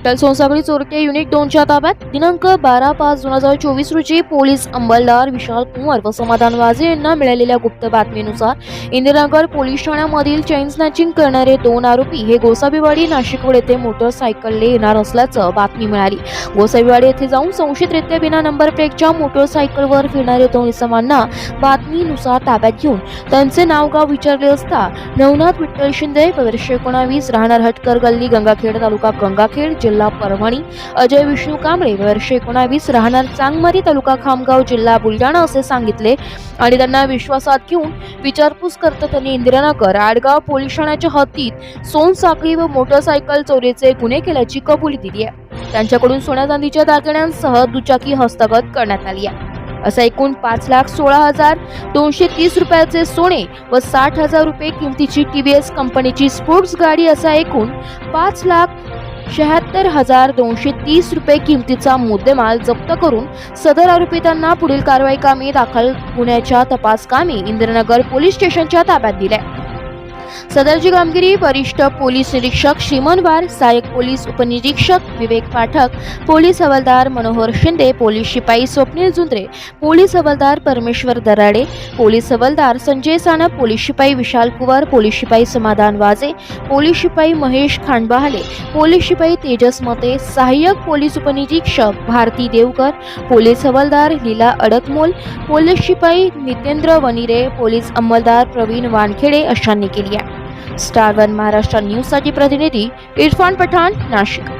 विठ्ठल सोनसागरी चोरटे युनिट दोनच्या ताब्यात दिनांक बारा पाच दोन हजार चोवीस रोजी पोलीस अंमलदार विशाल कुंवर व समाधान वाजे यांना मिळालेल्या गुप्त बातमीनुसार इंदिरानगर पोलीस ठाण्यामधील चेन स्नॅचिंग करणारे दोन आरोपी हे गोसाबीवाडी नाशिकवड येथे मोटरसायकलने येणार असल्याचं बातमी मिळाली. गोसाबीवाडी येथे जाऊन संशयितरित्या बिना नंबर प्लेटच्या मोटरसायकलवर फिरणारे दोन इसमांना बातमीनुसार ताब्यात घेऊन त्यांचे नाव गाव विचारले असता नवनाथ विठ्ठल शिंदे वर्ष एकोणावीस राहणार हटकर गल्ली गंगाखेड तालुका गंगाखेड जिल्हा परभणी. अजय विष्णू कांबळे वर्षे एकोणावीस राहणार चांगमारी तालुका खामगाव जिल्हा बुलढाणा असे सांगितले. आणि त्यांना विश्वासात घेऊन विचारपूस करता त्यांनी इंदिरानगर आडगाव पोलीस ठाण्याच्या हद्दीत सोनसाखळी व मोटरसायकल चोरीचे गुन्हे केल्याची कबुली दिली आहे. त्यांच्याकडून सोन्या चांदीच्या दागिन्यांसह दुचाकी हस्तगत करण्यात आली आहे. असं एकूण पाच लाख सोळा हजार दोनशे तीस रुपयाचे सोने व साठ हजार रुपये किमतीची टी व्ही एस कंपनीची स्पोर्ट्स गाडी असा एकूण पाच लाख शहात्तर हजार दोनशे तीस रुपये किमतीचा मुद्देमाल जप्त करून सदर आरोपितांना पुढील कारवाई कामी दाखल गुन्ह्याच्या तपास कामी इंद्रनगर पोलीस स्टेशनच्या ताब्यात दिल्या. सदरची कामगिरी वरिष्ठ पोलीस निरीक्षक श्रीमन वार सहाय्यक पोलीस उपनिरीक्षक विवेक पाठक पोलीस हवालदार मनोहर शिंदे पोलीस शिपाई स्वप्नील जुंद्रे पोलीस हवालदार परमेश्वर दराडे पोलीस हवालदार संजय सानप पोलीस शिपाई विशाल कुवर पोलीस शिपाई समाधान वाजे पोलीस शिपाई महेश खांडबहाले पोलीस शिपाई तेजस मते सहाय्यक पोलीस उपनिरीक्षक भारती देवकर पोलीस हवालदार लीला अडकमोल पोलीस शिपाई नितेंद्र वनिरे पोलीस अंमलदार प्रवीण वानखेडे अशांनी केली आहे. स्टार वन महाराष्ट्र न्यूजसाठी प्रतिनिधी इरफान पठाण नाशिक.